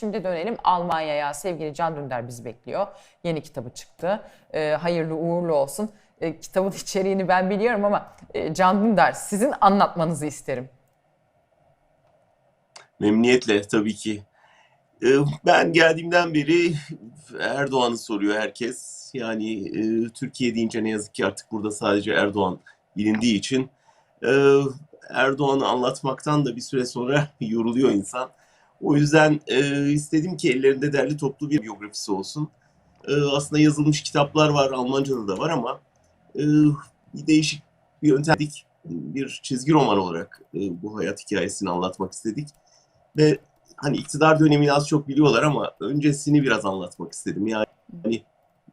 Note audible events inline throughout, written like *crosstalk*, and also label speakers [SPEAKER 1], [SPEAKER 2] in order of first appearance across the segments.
[SPEAKER 1] Şimdi dönelim Almanya'ya. Sevgili Can Dündar bizi bekliyor. Yeni kitabı çıktı. Ee, hayırlı uğurlu olsun. Ee, kitabın *laughs* içeriğini ben biliyorum ama e, Can Dündar sizin anlatmanızı isterim.
[SPEAKER 2] Memnuniyetle tabii ki. Ee, Ben geldiğimden beri Erdoğan'ı soruyor herkes. Yani e, Türkiye deyince ne yazık ki artık burada sadece Erdoğan bilindiği için e, Erdoğan'ı anlatmaktan da bir süre sonra *laughs* yoruluyor insan. O yüzden e, istedim ki ellerinde derli toplu bir biyografisi olsun. E, Aslında yazılmış kitaplar var, Almanca'da da var ama e, bir değişik bir yöntemdik. Bir çizgi roman olarak e, bu hayat hikayesini anlatmak istedik. Ve hani iktidar dönemini az çok biliyorlar ama öncesini biraz anlatmak istedim. Yani hani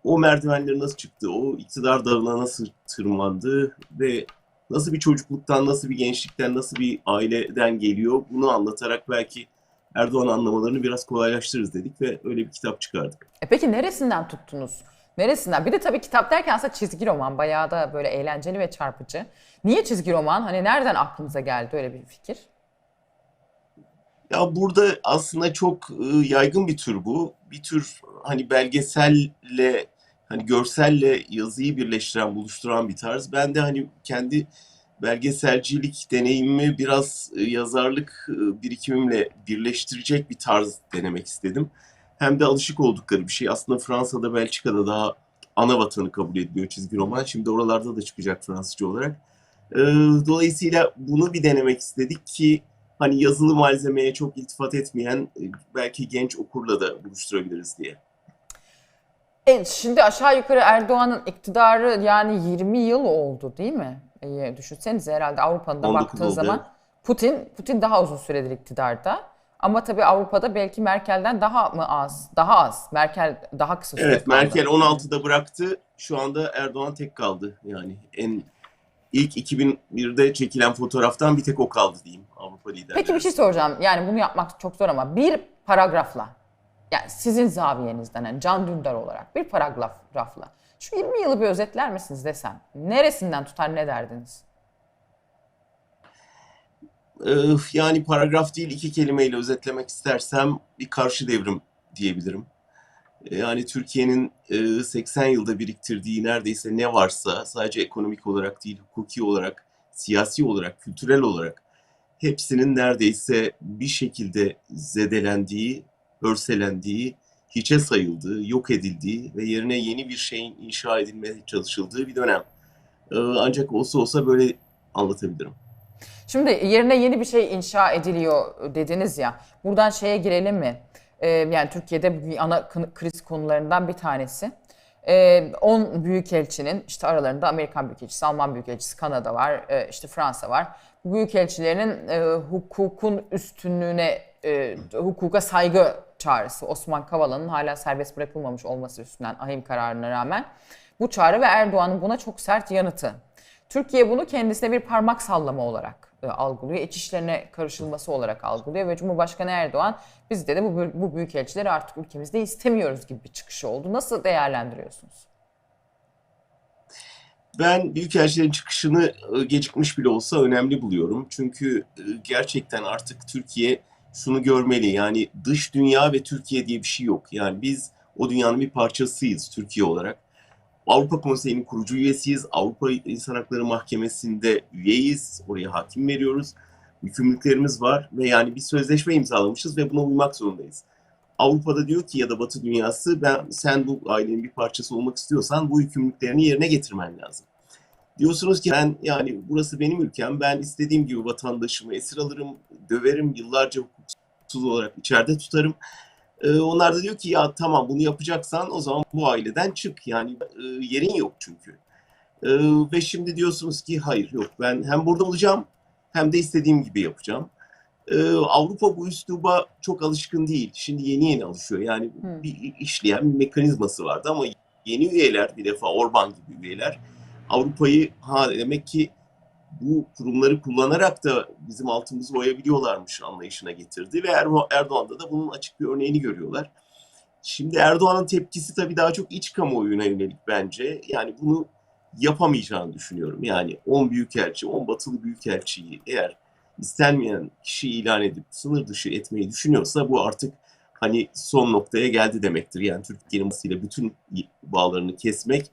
[SPEAKER 2] o merdivenleri nasıl çıktı, o iktidar dağına nasıl tırmandı ve nasıl bir çocukluktan, nasıl bir gençlikten, nasıl bir aileden geliyor bunu anlatarak belki Erdoğan anlamalarını biraz kolaylaştırırız dedik ve öyle bir kitap çıkardık.
[SPEAKER 1] E peki neresinden tuttunuz? Neresinden? Bir de tabii kitap derken aslında çizgi roman. Bayağı da böyle eğlenceli ve çarpıcı. Niye çizgi roman? Hani nereden aklınıza geldi öyle bir fikir?
[SPEAKER 2] Ya burada aslında çok e, yaygın bir tür bu. Bir tür hani belgeselle hani görselle yazıyı birleştiren, buluşturan bir tarz. Ben de hani kendi belgeselcilik deneyimimi biraz e, yazarlık e, birikimimle birleştirecek bir tarz denemek istedim. Hem de alışık oldukları bir şey. Aslında Fransa'da, Belçika'da daha ana vatanı kabul ediliyor çizgi roman. Şimdi oralarda da çıkacak Fransızca olarak. E, Dolayısıyla bunu bir denemek istedik ki hani yazılı malzemeye çok iltifat etmeyen belki genç okurla da buluşturabiliriz diye.
[SPEAKER 1] E, şimdi aşağı yukarı Erdoğan'ın iktidarı yani 20 yıl oldu değil mi? E, düşünsenize herhalde Avrupa'da
[SPEAKER 2] 19
[SPEAKER 1] baktığı
[SPEAKER 2] oldu,
[SPEAKER 1] zaman
[SPEAKER 2] evet.
[SPEAKER 1] Putin Putin daha uzun süredir iktidarda. Ama tabii Avrupa'da belki Merkel'den daha mı az? Daha az. Merkel daha kısa süre
[SPEAKER 2] Evet
[SPEAKER 1] kaldı.
[SPEAKER 2] Merkel 16'da bıraktı. Şu anda Erdoğan tek kaldı. Yani en ilk 2001'de çekilen fotoğraftan bir tek o kaldı diyeyim Avrupa liderleri.
[SPEAKER 1] Peki bir şey soracağım. Yani bunu yapmak çok zor ama bir paragrafla yani sizin zaviyenizden yani Can Dündar olarak bir paragrafla şu 20 yılı bir özetler misiniz desem neresinden tutar ne derdiniz?
[SPEAKER 2] Ee, yani paragraf değil iki kelimeyle özetlemek istersem bir karşı devrim diyebilirim. Ee, Yani Türkiye'nin e, 80 yılda biriktirdiği neredeyse ne varsa sadece ekonomik olarak değil, hukuki olarak, siyasi olarak, kültürel olarak hepsinin neredeyse bir şekilde zedelendiği, örselendiği, hiçe sayıldığı, yok edildiği ve yerine yeni bir şeyin inşa edilmeye çalışıldığı bir dönem. Ee, Ancak olsa olsa böyle anlatabilirim.
[SPEAKER 1] Şimdi yerine yeni bir şey inşa ediliyor dediniz ya. Buradan şeye girelim mi? Ee, yani Türkiye'de bir ana kriz konularından bir tanesi. Ee, 10 büyükelçinin işte aralarında Amerikan Büyükelçisi, Alman Büyükelçisi, Kanada var, e, işte Fransa var. Bu büyükelçilerin e, hukukun üstünlüğüne, e, hukuka saygı çağrısı. Osman Kavala'nın hala serbest bırakılmamış olması üstünden ahim kararına rağmen. Bu çağrı ve Erdoğan'ın buna çok sert yanıtı. Türkiye bunu kendisine bir parmak sallama olarak e, algılıyor. İç işlerine karışılması olarak algılıyor ve Cumhurbaşkanı Erdoğan biz de, de bu, bu büyükelçileri artık ülkemizde istemiyoruz gibi bir çıkışı oldu. Nasıl değerlendiriyorsunuz?
[SPEAKER 2] Ben Büyükelçilerin çıkışını e, gecikmiş bile olsa önemli buluyorum. Çünkü e, gerçekten artık Türkiye şunu görmeli. Yani dış dünya ve Türkiye diye bir şey yok. Yani biz o dünyanın bir parçasıyız Türkiye olarak. Avrupa Konseyi'nin kurucu üyesiyiz. Avrupa İnsan Hakları Mahkemesi'nde üyeyiz. Oraya hakim veriyoruz. Yükümlülüklerimiz var ve yani bir sözleşme imzalamışız ve buna uymak zorundayız. Avrupa'da diyor ki ya da Batı dünyası ben sen bu ailenin bir parçası olmak istiyorsan bu yükümlülüklerini yerine getirmen lazım. Diyorsunuz ki ben yani burası benim ülkem ben istediğim gibi vatandaşımı esir alırım, döverim, yıllarca hukuksuz olarak içeride tutarım. Ee, onlar da diyor ki ya tamam bunu yapacaksan o zaman bu aileden çık yani e, yerin yok çünkü. Ee, ve şimdi diyorsunuz ki hayır yok ben hem burada olacağım hem de istediğim gibi yapacağım. Ee, Avrupa bu üsluba çok alışkın değil. Şimdi yeni yeni alışıyor. Yani
[SPEAKER 1] Hmm.
[SPEAKER 2] bir işleyen bir mekanizması vardı ama yeni üyeler bir defa Orban gibi üyeler Avrupa'yı ha demek ki bu kurumları kullanarak da bizim altımızı oyabiliyorlarmış anlayışına getirdi ve Erdo- Erdoğan'da da bunun açık bir örneğini görüyorlar. Şimdi Erdoğan'ın tepkisi tabii daha çok iç kamuoyuna yönelik bence. Yani bunu yapamayacağını düşünüyorum. Yani 10 büyükelçi, 10 batılı büyükelçiyi eğer istenmeyen kişi ilan edip sınır dışı etmeyi düşünüyorsa bu artık hani son noktaya geldi demektir. Yani Türkiye'nin ile bütün bağlarını kesmek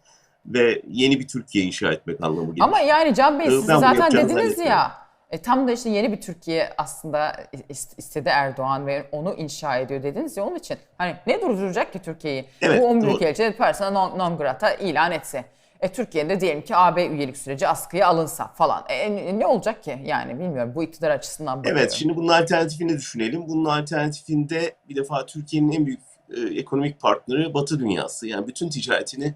[SPEAKER 2] ve yeni bir Türkiye inşa etmek anlamı gelir.
[SPEAKER 1] Ama yani Can Bey siz zaten dediniz ya e, tam da işte yeni bir Türkiye aslında ist- istedi Erdoğan ve onu inşa ediyor dediniz ya onun için. Hani ne durduracak ki Türkiye'yi?
[SPEAKER 2] Evet,
[SPEAKER 1] Bu 10
[SPEAKER 2] doğru.
[SPEAKER 1] elçi persona non, non grata ilan etse. E, Türkiye'de diyelim ki AB üyelik süreci askıya alınsa falan. E, ne olacak ki? Yani bilmiyorum bu iktidar açısından bakıyorum.
[SPEAKER 2] Evet, şimdi bunun alternatifini düşünelim. Bunun alternatifinde bir defa Türkiye'nin en büyük e, ekonomik partneri Batı dünyası. Yani bütün ticaretini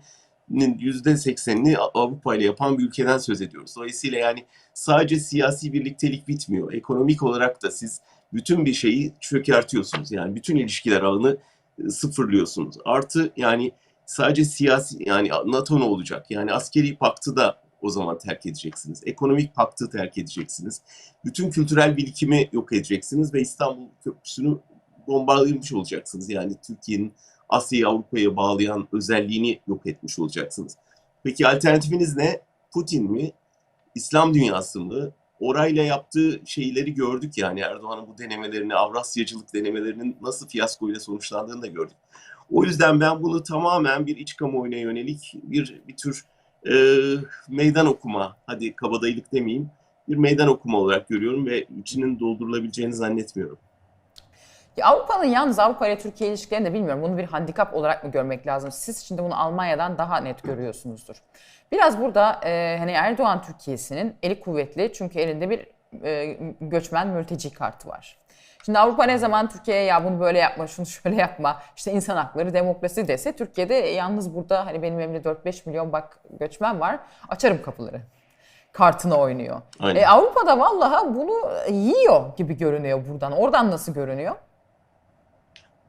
[SPEAKER 2] %80'ini Avrupa ile yapan bir ülkeden söz ediyoruz. Dolayısıyla yani sadece siyasi birliktelik bitmiyor. Ekonomik olarak da siz bütün bir şeyi çökertiyorsunuz. Yani bütün ilişkiler ağını e, sıfırlıyorsunuz. Artı yani sadece siyasi yani NATO ne olacak? Yani askeri paktı da o zaman terk edeceksiniz. Ekonomik paktı terk edeceksiniz. Bütün kültürel birikimi yok edeceksiniz ve İstanbul Köprüsü'nü bombalamış olacaksınız. Yani Türkiye'nin Asya'yı Avrupa'ya bağlayan özelliğini yok etmiş olacaksınız. Peki alternatifiniz ne? Putin mi? İslam dünyası mı? Orayla yaptığı şeyleri gördük yani Erdoğan'ın bu denemelerini, Avrasyacılık denemelerinin nasıl fiyaskoyla sonuçlandığını da gördük. O yüzden ben bunu tamamen bir iç kamuoyuna yönelik bir bir tür e, meydan okuma, hadi kabadayılık demeyeyim, bir meydan okuma olarak görüyorum ve içinin doldurulabileceğini zannetmiyorum.
[SPEAKER 1] Ya Avrupa'nın yalnız Avrupa ile Türkiye ilişkilerini de bilmiyorum. Bunu bir handikap olarak mı görmek lazım? Siz şimdi bunu Almanya'dan daha net görüyorsunuzdur. Biraz burada e, hani Erdoğan Türkiye'sinin eli kuvvetli çünkü elinde bir e, göçmen mülteci kartı var. Şimdi Avrupa ne zaman Türkiye'ye ya bunu böyle yapma, şunu şöyle yapma, işte insan hakları, demokrasi dese Türkiye'de yalnız burada hani benim elimde 4-5 milyon bak göçmen var, açarım kapıları. Kartını oynuyor.
[SPEAKER 2] Aynen.
[SPEAKER 1] E, Avrupa'da vallahi bunu yiyor gibi görünüyor buradan. Oradan nasıl görünüyor?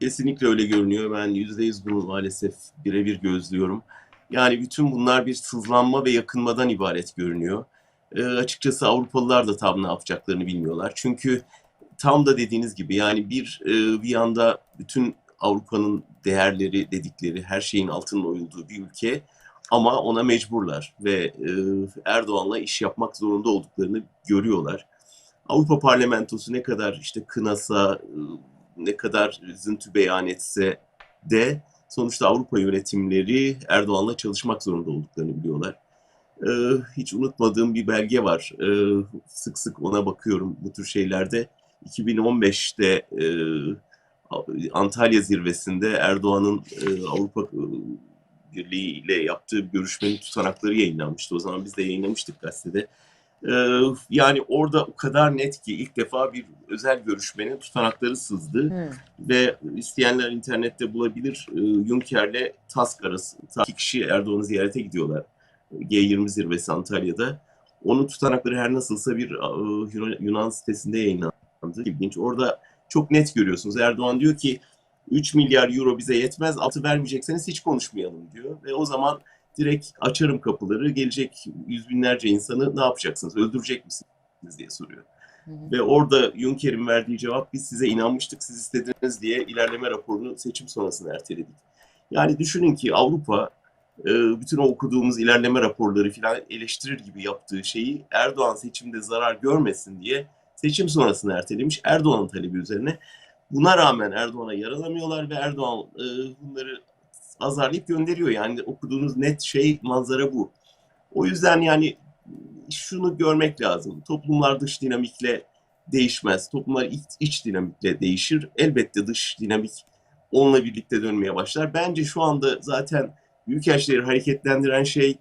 [SPEAKER 2] Kesinlikle öyle görünüyor. Ben yüzde yüz bunu maalesef birebir gözlüyorum. Yani bütün bunlar bir sızlanma ve yakınmadan ibaret görünüyor. Ee, açıkçası Avrupalılar da tam ne yapacaklarını bilmiyorlar. Çünkü tam da dediğiniz gibi yani bir e, bir yanda bütün Avrupa'nın değerleri dedikleri her şeyin altının oyulduğu bir ülke ama ona mecburlar ve e, Erdoğan'la iş yapmak zorunda olduklarını görüyorlar. Avrupa Parlamentosu ne kadar işte kınasa, e, ne kadar üzüntü beyan etse de sonuçta Avrupa yönetimleri Erdoğan'la çalışmak zorunda olduklarını biliyorlar. Ee, hiç unutmadığım bir belge var. Ee, sık sık ona bakıyorum bu tür şeylerde. 2015'te e, Antalya zirvesinde Erdoğan'ın e, Avrupa e, Birliği ile yaptığı görüşmenin tutanakları yayınlanmıştı. O zaman biz de yayınlamıştık gazetede. Ee, yani orada o kadar net ki ilk defa bir özel görüşmenin tutanakları sızdı
[SPEAKER 1] Hmm.
[SPEAKER 2] ve isteyenler internette bulabilir. Ee, Juncker'le Tusk arası iki kişi Erdoğan'ı ziyarete gidiyorlar. G20 zirvesi Antalya'da. Onun tutanakları her nasılsa bir e, Yunan sitesinde yayınlandı. İlginç. Orada çok net görüyorsunuz. Erdoğan diyor ki 3 milyar euro bize yetmez. Altı vermeyecekseniz hiç konuşmayalım diyor. Ve o zaman direkt açarım kapıları. Gelecek yüz binlerce insanı ne yapacaksınız? Öldürecek misiniz diye soruyor.
[SPEAKER 1] Hı hı.
[SPEAKER 2] Ve orada Juncker'in verdiği cevap biz size inanmıştık, siz istediniz diye ilerleme raporunu seçim sonrasında erteledik. Yani düşünün ki Avrupa e, bütün o okuduğumuz ilerleme raporları falan eleştirir gibi yaptığı şeyi Erdoğan seçimde zarar görmesin diye seçim sonrasında ertelemiş Erdoğan'ın talebi üzerine. Buna rağmen Erdoğan'a yaralamıyorlar ve Erdoğan e, bunları azarlayıp gönderiyor. Yani okuduğunuz net şey manzara bu. O yüzden yani şunu görmek lazım. Toplumlar dış dinamikle değişmez. Toplumlar iç, iç dinamikle değişir. Elbette dış dinamik onunla birlikte dönmeye başlar. Bence şu anda zaten büyükelçileri hareketlendiren şey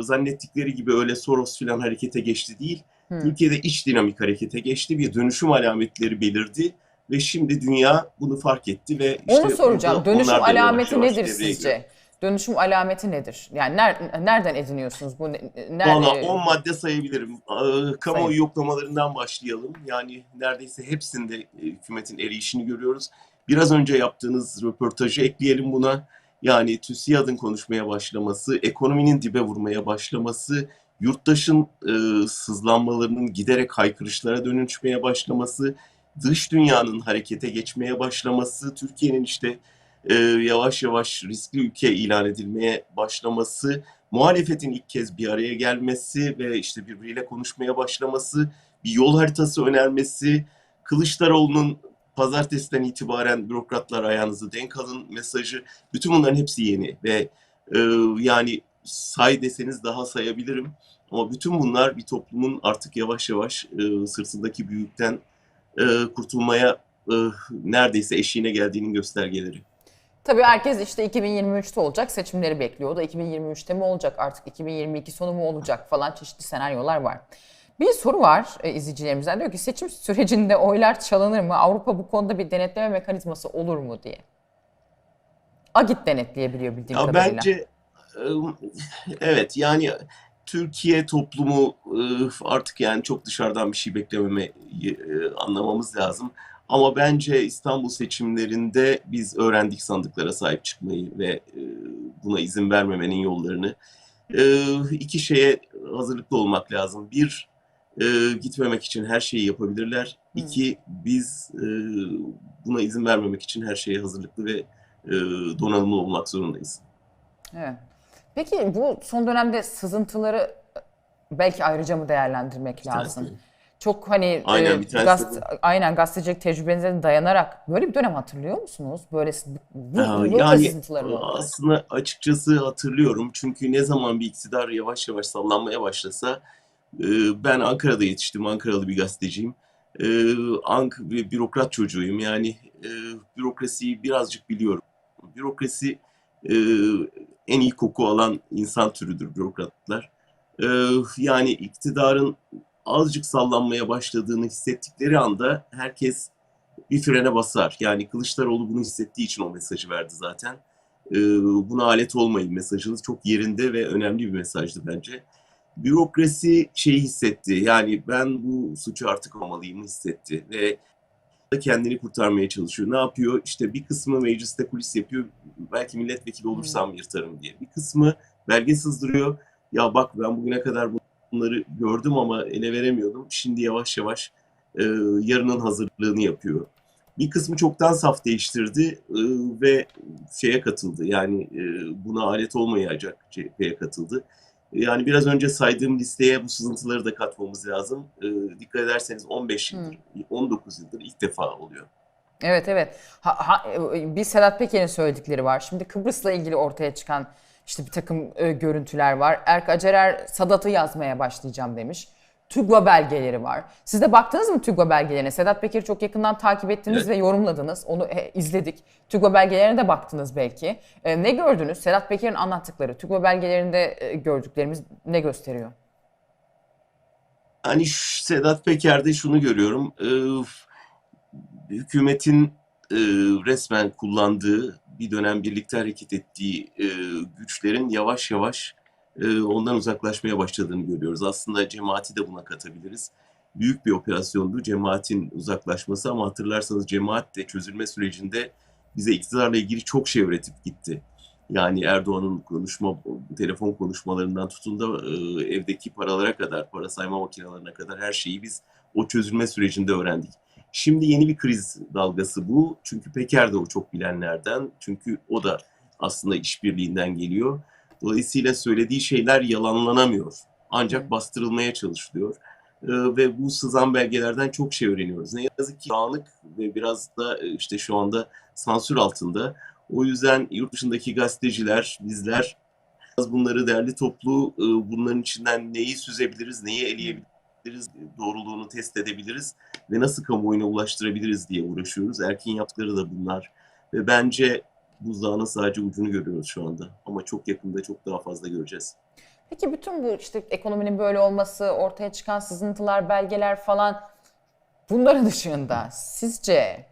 [SPEAKER 2] zannettikleri gibi öyle Soros filan harekete geçti değil.
[SPEAKER 1] Hmm.
[SPEAKER 2] Türkiye'de iç dinamik harekete geçti. Bir dönüşüm alametleri belirdi ve şimdi dünya bunu fark etti ve işte
[SPEAKER 1] Onu soracağım. Dönüşüm
[SPEAKER 2] yavaş
[SPEAKER 1] alameti
[SPEAKER 2] yavaş
[SPEAKER 1] nedir
[SPEAKER 2] giriyor.
[SPEAKER 1] sizce? Dönüşüm alameti nedir? Yani ner- nereden ediniyorsunuz bu? ne- Nerede?
[SPEAKER 2] Valla 10 madde sayabilirim. Ee, Kamuoyu
[SPEAKER 1] Sayın.
[SPEAKER 2] yoklamalarından başlayalım. Yani neredeyse hepsinde e, hükümetin erişini görüyoruz. Biraz önce yaptığınız röportajı ekleyelim buna. Yani TÜSİAD'ın konuşmaya başlaması, ekonominin dibe vurmaya başlaması, yurttaşın e, sızlanmalarının giderek haykırışlara dönüşmeye başlaması, dış dünyanın harekete geçmeye başlaması, Türkiye'nin işte e, yavaş yavaş riskli ülke ilan edilmeye başlaması, muhalefetin ilk kez bir araya gelmesi ve işte birbiriyle konuşmaya başlaması, bir yol haritası önermesi, Kılıçdaroğlu'nun pazartesiden itibaren bürokratlar ayağınızı denk alın mesajı. Bütün bunların hepsi yeni ve e, yani say deseniz daha sayabilirim. Ama bütün bunlar bir toplumun artık yavaş yavaş e, sırtındaki büyükten e, kurtulmaya e, neredeyse eşiğine geldiğinin göstergeleri.
[SPEAKER 1] Tabii herkes işte 2023'te olacak seçimleri bekliyor. O da 2023'te mi olacak artık 2022 sonu mu olacak falan çeşitli senaryolar var. Bir soru var e, izleyicilerimizden diyor ki seçim sürecinde oylar çalınır mı? Avrupa bu konuda bir denetleme mekanizması olur mu diye. Agit denetleyebiliyor bildiğim
[SPEAKER 2] Ya
[SPEAKER 1] kadarıyla.
[SPEAKER 2] bence e, evet yani Türkiye toplumu e, artık yani çok dışarıdan bir şey beklememeyi e, anlamamız lazım. Ama bence İstanbul seçimlerinde biz öğrendik sandıklara sahip çıkmayı ve e, buna izin vermemenin yollarını. İki şeye hazırlıklı olmak lazım. Bir, gitmemek için her şeyi yapabilirler. İki, biz buna izin vermemek için her şeye hazırlıklı ve donanımlı olmak zorundayız.
[SPEAKER 1] Evet. Peki bu son dönemde sızıntıları belki ayrıca mı değerlendirmek lazım?
[SPEAKER 2] tanesi.
[SPEAKER 1] Çok hani
[SPEAKER 2] Aynen,
[SPEAKER 1] e,
[SPEAKER 2] bir tanesi
[SPEAKER 1] gazete-
[SPEAKER 2] de
[SPEAKER 1] aynen gazetecilik tecrübenize dayanarak böyle bir dönem hatırlıyor musunuz? Böyle bu, bu,
[SPEAKER 2] yani
[SPEAKER 1] sızıntıların olduğu.
[SPEAKER 2] aslında açıkçası hatırlıyorum. Çünkü ne zaman bir iktidar yavaş yavaş sallanmaya başlasa e, ben Ankara'da yetiştim. Ankaralı bir gazeteciyim. E, Ank bir bürokrat çocuğuyum. Yani e, bürokrasiyi birazcık biliyorum. Bürokrasi e, en iyi koku alan insan türüdür bürokratlar. E, yani iktidarın azıcık sallanmaya başladığını hissettikleri anda herkes bir frene basar. Yani Kılıçdaroğlu bunu hissettiği için o mesajı verdi zaten. Ee, buna alet olmayın mesajınız çok yerinde ve önemli bir mesajdı bence. Bürokrasi şeyi hissetti. Yani ben bu suçu artık almalıyım hissetti ve kendini kurtarmaya çalışıyor. Ne yapıyor? İşte bir kısmı mecliste kulis yapıyor. Belki milletvekili olursam yırtarım diye. Bir kısmı belge sızdırıyor. Ya bak ben bugüne kadar bunları gördüm ama ele veremiyordum. Şimdi yavaş yavaş e, yarının hazırlığını yapıyor. Bir kısmı çoktan saf değiştirdi e, ve şeye katıldı. Yani e, buna alet olmayacak cepheye katıldı. Yani biraz önce saydığım listeye bu sızıntıları da katmamız lazım. E, dikkat ederseniz 15 yıldır, 19 yıldır ilk defa oluyor.
[SPEAKER 1] Evet evet. Ha, ha, bir Sedat Peker'in söyledikleri var. Şimdi Kıbrıs'la ilgili ortaya çıkan işte bir takım e, görüntüler var. Erk Acerer Sadat'ı yazmaya başlayacağım demiş. TÜGVA belgeleri var. Siz de baktınız mı TÜGVA belgelerine? Sedat Peker'i çok yakından takip ettiniz
[SPEAKER 2] Evet.
[SPEAKER 1] ve yorumladınız. Onu e, izledik. TÜGVA belgelerine de baktınız belki. E, ne gördünüz? Sedat Peker'in anlattıkları, TÜGVA belgelerinde e, gördüklerimiz ne gösteriyor?
[SPEAKER 2] Hani Sedat Peker'de şunu görüyorum. e, hükümetin e, resmen kullandığı bir dönem birlikte hareket ettiği e, güçlerin yavaş yavaş e, ondan uzaklaşmaya başladığını görüyoruz. Aslında cemaati de buna katabiliriz. Büyük bir operasyondu cemaatin uzaklaşması ama hatırlarsanız cemaat de çözülme sürecinde bize iktidarla ilgili çok şey öğretip gitti. Yani Erdoğan'ın konuşma, telefon konuşmalarından tutun da e, evdeki paralara kadar, para sayma makinelerine kadar her şeyi biz o çözülme sürecinde öğrendik. Şimdi yeni bir kriz dalgası bu. Çünkü Peker de o çok bilenlerden. Çünkü o da aslında işbirliğinden geliyor. Dolayısıyla söylediği şeyler yalanlanamıyor. Ancak bastırılmaya çalışılıyor. Ee, ve bu sızan belgelerden çok şey öğreniyoruz. Ne yazık ki dağınık ve biraz da e, işte şu anda sansür altında. O yüzden yurt dışındaki gazeteciler, bizler biraz bunları derli toplu, e, bunların içinden neyi süzebiliriz, neyi eleyebiliriz, doğruluğunu test edebiliriz ve nasıl kamuoyuna ulaştırabiliriz diye uğraşıyoruz. Erkin yaptıkları da bunlar. Ve bence buzdağının sadece ucunu görüyoruz şu anda. Ama çok yakında çok daha fazla göreceğiz.
[SPEAKER 1] Peki bütün bu işte ekonominin böyle olması, ortaya çıkan sızıntılar, belgeler falan bunların dışında sizce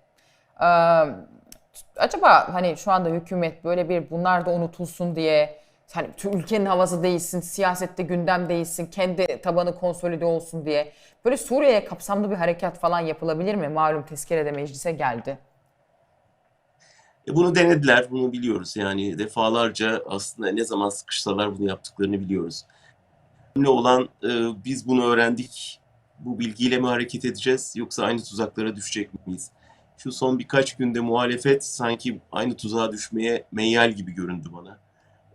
[SPEAKER 1] e, acaba hani şu anda hükümet böyle bir bunlar da unutulsun diye hani tüm ülkenin havası değilsin, siyasette gündem değilsin, kendi tabanı konsolide olsun diye böyle Suriye'ye kapsamlı bir harekat falan yapılabilir mi? Malum tezkerede meclise geldi.
[SPEAKER 2] E bunu denediler, bunu biliyoruz. Yani defalarca aslında ne zaman sıkışsalar bunu yaptıklarını biliyoruz. Önemli olan e, biz bunu öğrendik. Bu bilgiyle mi hareket edeceğiz yoksa aynı tuzaklara düşecek miyiz? Şu son birkaç günde muhalefet sanki aynı tuzağa düşmeye meyyal gibi göründü bana.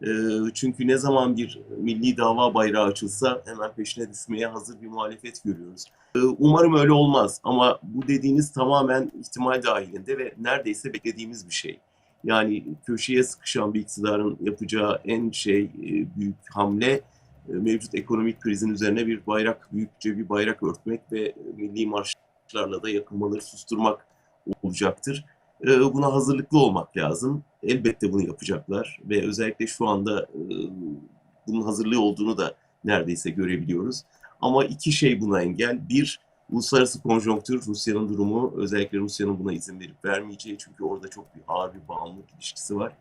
[SPEAKER 2] E, çünkü ne zaman bir milli dava bayrağı açılsa hemen peşine düşmeye hazır bir muhalefet görüyoruz. E, umarım öyle olmaz ama bu dediğiniz tamamen ihtimal dahilinde ve neredeyse beklediğimiz bir şey. Yani köşeye sıkışan bir iktidarın yapacağı en şey e, büyük hamle e, mevcut ekonomik krizin üzerine bir bayrak, büyükçe bir bayrak örtmek ve milli marşlarla da yakınmaları susturmak olacaktır. E, Buna hazırlıklı olmak lazım. Elbette bunu yapacaklar ve özellikle şu anda e, bunun hazırlığı olduğunu da neredeyse görebiliyoruz. Ama iki şey buna engel. Bir, uluslararası konjonktür, Rusya'nın durumu, özellikle Rusya'nın buna izin verip vermeyeceği çünkü orada çok bir ağır bir bağımlılık ilişkisi var.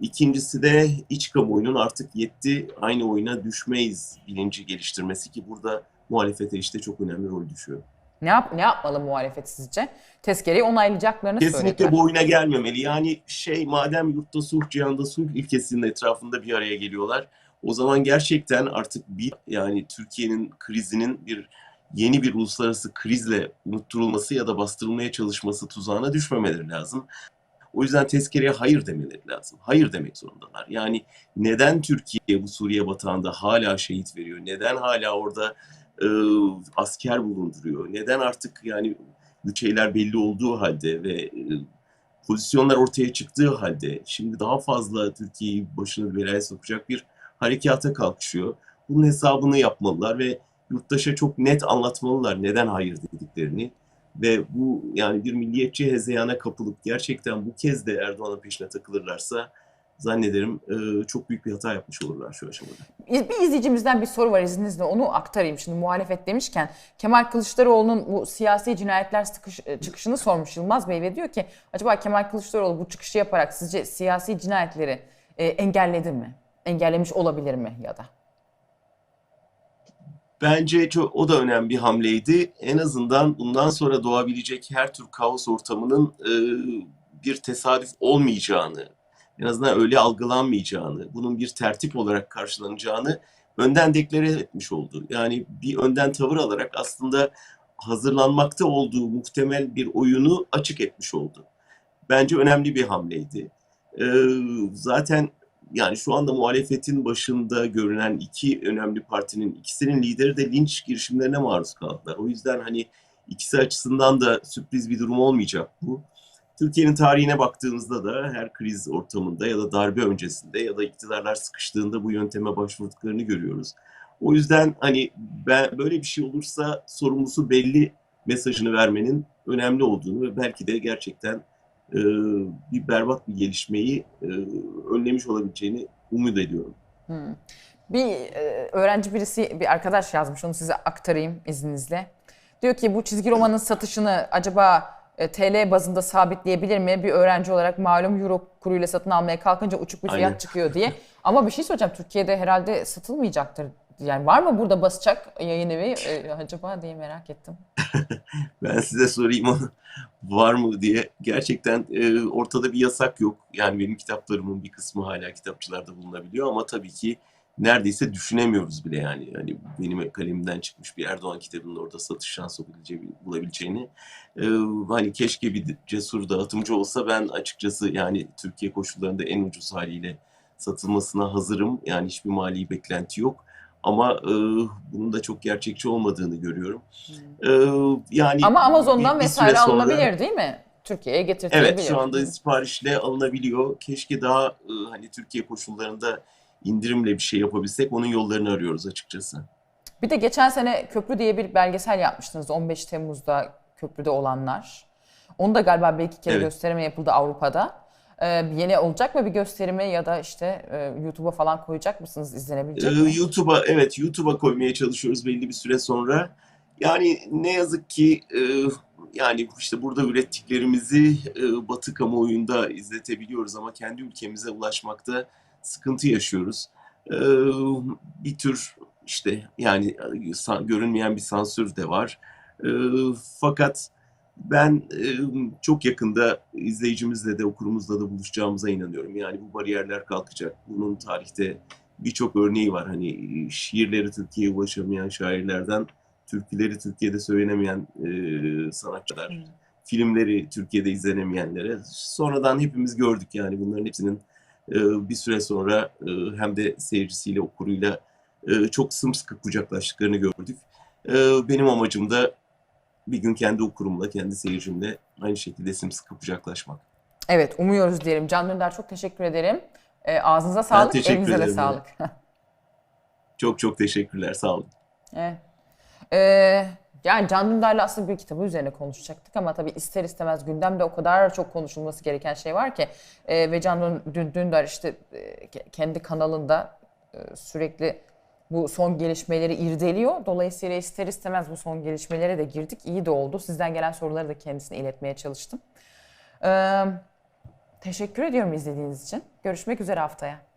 [SPEAKER 2] İkincisi de iç kamuoyunun artık yetti, aynı oyuna düşmeyiz bilinci geliştirmesi ki burada muhalefete işte çok önemli rol düşüyor.
[SPEAKER 1] Ne, yap, ne yapmalı muhalefet sizce? Tezkereyi onaylayacaklarını
[SPEAKER 2] Kesinlikle
[SPEAKER 1] söylediler.
[SPEAKER 2] bu oyuna gelmemeli. Yani şey madem yurtta sulh, cihanda sulh ilkesinin etrafında bir araya geliyorlar. O zaman gerçekten artık bir yani Türkiye'nin krizinin bir yeni bir uluslararası krizle unutturulması ya da bastırılmaya çalışması tuzağına düşmemeleri lazım. O yüzden tezkereye hayır demeleri lazım. Hayır demek zorundalar. Yani neden Türkiye bu Suriye batağında hala şehit veriyor? Neden hala orada e, asker bulunduruyor? Neden artık yani bütçeler belli olduğu halde ve e, pozisyonlar ortaya çıktığı halde şimdi daha fazla Türkiye'yi başını belaya sokacak bir harekata kalkışıyor. Bunun hesabını yapmalılar ve yurttaşa çok net anlatmalılar neden hayır dediklerini. Ve bu yani bir milliyetçi hezeyana kapılıp gerçekten bu kez de Erdoğan'ın peşine takılırlarsa zannederim e, çok büyük bir hata yapmış olurlar şu aşamada.
[SPEAKER 1] Bir izleyicimizden bir soru var izninizle onu aktarayım. Şimdi muhalefet demişken Kemal Kılıçdaroğlu'nun bu siyasi cinayetler sıkış- çıkışını sormuş Yılmaz Bey ve diyor ki acaba Kemal Kılıçdaroğlu bu çıkışı yaparak sizce siyasi cinayetleri e, engelledi mi? Engellemiş olabilir mi ya da?
[SPEAKER 2] Bence çok, o da önemli bir hamleydi. En azından bundan sonra doğabilecek her tür kaos ortamının e, bir tesadüf olmayacağını, en azından öyle algılanmayacağını, bunun bir tertip olarak karşılanacağını önden deklare etmiş oldu. Yani bir önden tavır alarak aslında hazırlanmakta olduğu muhtemel bir oyunu açık etmiş oldu. Bence önemli bir hamleydi. E, zaten yani şu anda muhalefetin başında görünen iki önemli partinin ikisinin lideri de linç girişimlerine maruz kaldılar. O yüzden hani ikisi açısından da sürpriz bir durum olmayacak bu. Türkiye'nin tarihine baktığımızda da her kriz ortamında ya da darbe öncesinde ya da iktidarlar sıkıştığında bu yönteme başvurduklarını görüyoruz. O yüzden hani ben böyle bir şey olursa sorumlusu belli mesajını vermenin önemli olduğunu ve belki de gerçekten e, bir berbat bir gelişmeyi e, önlemiş olabileceğini umut ediyorum.
[SPEAKER 1] Hmm. Bir e, öğrenci birisi, bir arkadaş yazmış onu size aktarayım izninizle. Diyor ki bu çizgi romanın satışını acaba e, TL bazında sabitleyebilir mi? Bir öğrenci olarak malum euro kuruyla satın almaya kalkınca uçuk bir fiyat
[SPEAKER 2] Aynen.
[SPEAKER 1] çıkıyor diye. *laughs* Ama bir şey söyleyeceğim Türkiye'de herhalde satılmayacaktır. Yani var mı burada basacak yayın evi e, acaba diye merak ettim. *laughs*
[SPEAKER 2] Ben size sorayım onu var mı diye. Gerçekten e, ortada bir yasak yok. Yani benim kitaplarımın bir kısmı hala kitapçılarda bulunabiliyor ama tabii ki neredeyse düşünemiyoruz bile yani. Hani benim kalemimden çıkmış bir Erdoğan kitabının orada satış şansı bulabileceği- bulabileceğini. E, hani keşke bir cesur dağıtımcı olsa ben açıkçası yani Türkiye koşullarında en ucuz haliyle satılmasına hazırım. Yani hiçbir mali beklenti yok. Ama e, bunun da çok gerçekçi olmadığını görüyorum. E, yani
[SPEAKER 1] Ama Amazon'dan vesaire
[SPEAKER 2] sonra-
[SPEAKER 1] alınabilir değil mi? Türkiye'ye getirtilebilir.
[SPEAKER 2] Evet şu anda siparişle alınabiliyor. Keşke daha e, hani Türkiye koşullarında indirimle bir şey yapabilsek onun yollarını arıyoruz açıkçası.
[SPEAKER 1] Bir de geçen sene Köprü diye bir belgesel yapmıştınız 15 Temmuz'da köprüde olanlar. Onu da galiba bir iki kere
[SPEAKER 2] Evet.
[SPEAKER 1] gösterime yapıldı Avrupa'da. Ee, yeni olacak mı bir gösterime ya da işte e, YouTube'a falan koyacak mısınız izlenebilecek
[SPEAKER 2] Ee,
[SPEAKER 1] mi?
[SPEAKER 2] YouTube'a evet YouTube'a koymaya çalışıyoruz belli bir süre sonra. Yani ne yazık ki e, yani işte burada ürettiklerimizi e, Batı kamuoyunda izletebiliyoruz ama kendi ülkemize ulaşmakta sıkıntı yaşıyoruz. E, bir tür işte yani e, görünmeyen bir sansür de var. E, fakat ben e, çok yakında izleyicimizle de okurumuzla da buluşacağımıza inanıyorum. Yani bu bariyerler kalkacak. Bunun tarihte birçok örneği var. Hani şiirleri Türkiye'ye ulaşamayan şairlerden türküleri Türkiye'de söylenemeyen e, sanatçılar,
[SPEAKER 1] Hmm.
[SPEAKER 2] filmleri Türkiye'de izlenemeyenlere sonradan hepimiz gördük yani bunların hepsinin e, bir süre sonra e, hem de seyircisiyle, okuruyla e, çok sımsıkı kucaklaştıklarını gördük. E, benim amacım da bir gün kendi okurumla, kendi seyircimle aynı şekilde sımsıkı kucaklaşmak.
[SPEAKER 1] Evet umuyoruz diyelim. Can Dündar çok teşekkür ederim. Ee, ağzınıza sağlık,
[SPEAKER 2] teşekkür
[SPEAKER 1] elinize de sağlık. *laughs*
[SPEAKER 2] Çok çok teşekkürler, sağ olun.
[SPEAKER 1] Evet. Ee, yani Can Dündar'la aslında bir kitabı üzerine konuşacaktık ama tabii ister istemez gündemde o kadar çok konuşulması gereken şey var ki Ee, ve Can Dün- Dündar işte e, ke- kendi kanalında e, sürekli bu son gelişmeleri irdeliyor. Dolayısıyla ister istemez bu son gelişmelere de girdik. İyi de oldu. Sizden gelen soruları da kendisine iletmeye çalıştım. Ee, teşekkür ediyorum izlediğiniz için. Görüşmek üzere haftaya.